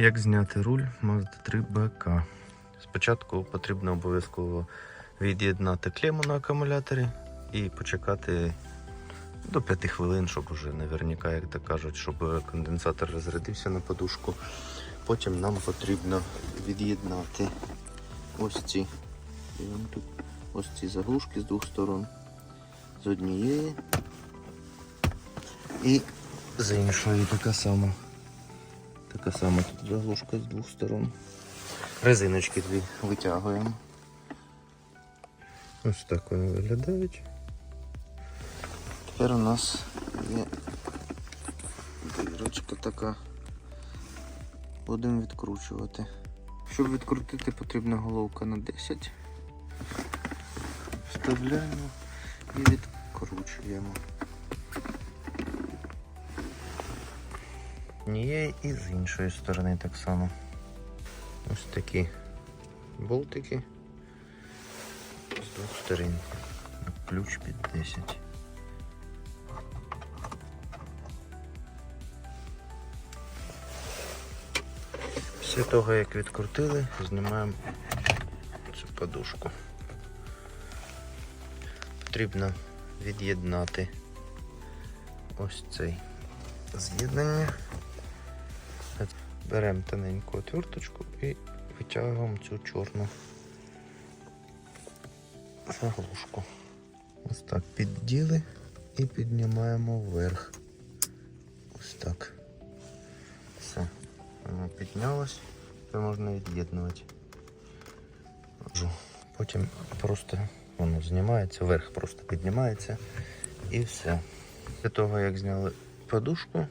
Як зняти руль Mazda 3 BK? Спочатку потрібно обов'язково від'єднати клему на акумуляторі і почекати до 5 хвилин, щоб уже наверняка, як то кажуть, щоб конденсатор розрядився на подушку. Потім нам потрібно від'єднати ось ці ось ці заглушки з двох сторон. З однієї і з іншої така сама. Така сама тут заглушка з двох сторон. Резиночки дві витягуємо. Ось так вони виглядають. Тепер у нас є дирочка така. Будемо відкручувати. Щоб відкрутити, потрібна головка на 10. Вставляємо і відкручуємо. Однієї і з іншої сторони так само. Ось такі болтики з двох сторон. Ключ під 10. Після того, як відкрутили, знімаємо цю подушку. Потрібно від'єднати ось цей з'єднання. Беремо тоненьку отверточку і витягуємо цю чорну заглушку. Ось так підділи і піднімаємо вверх. Ось так. Все. Воно піднялось, це можна від'єднувати. Потім просто воно знімається, вверх просто піднімається і все. Після того, як зняли подушку,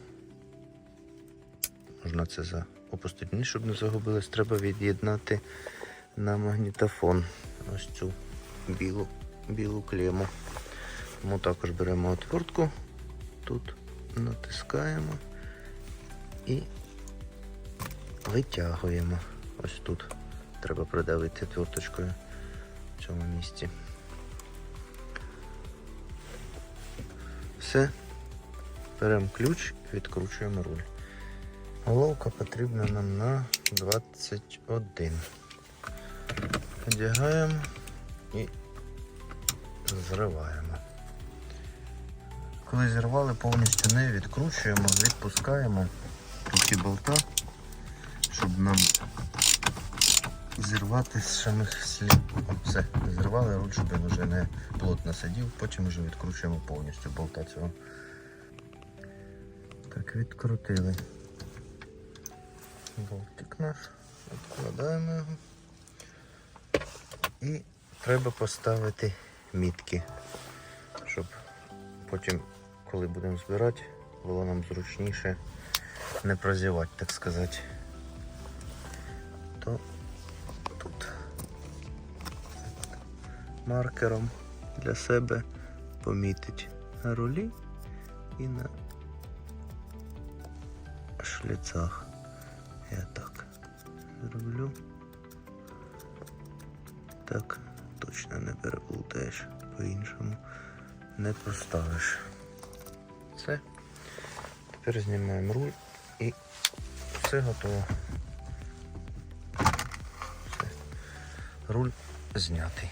можна це за опустити вниз, щоб не загубилось, треба від'єднати на магнітофон ось цю білу, білу клему. Тому також беремо отвертку, тут натискаємо і витягуємо. Ось тут. Треба придавити отверточкою в цьому місці. Все. Беремо ключ, відкручуємо руль. Головка потрібна нам на 21. Одягаємо і зриваємо. Коли зірвали, повністю не відкручуємо, відпускаємо ці болта, щоб нам зірвати з самих слів. Все, зірвали руль, щоб він вже не плотно сидів, потім вже відкручуємо повністю болта цього. Так, відкрутили болтик наш, відкладаємо його. І треба поставити мітки, щоб потім, коли будемо збирати, було нам зручніше не прозівати, так сказати. То тут маркером для себе помітить на рулі і на шліцах. Я так зроблю. Так, точно не переплутаєш, по-іншому не поставиш. Все. Тепер знімаємо руль і все готово. Все. Руль знятий.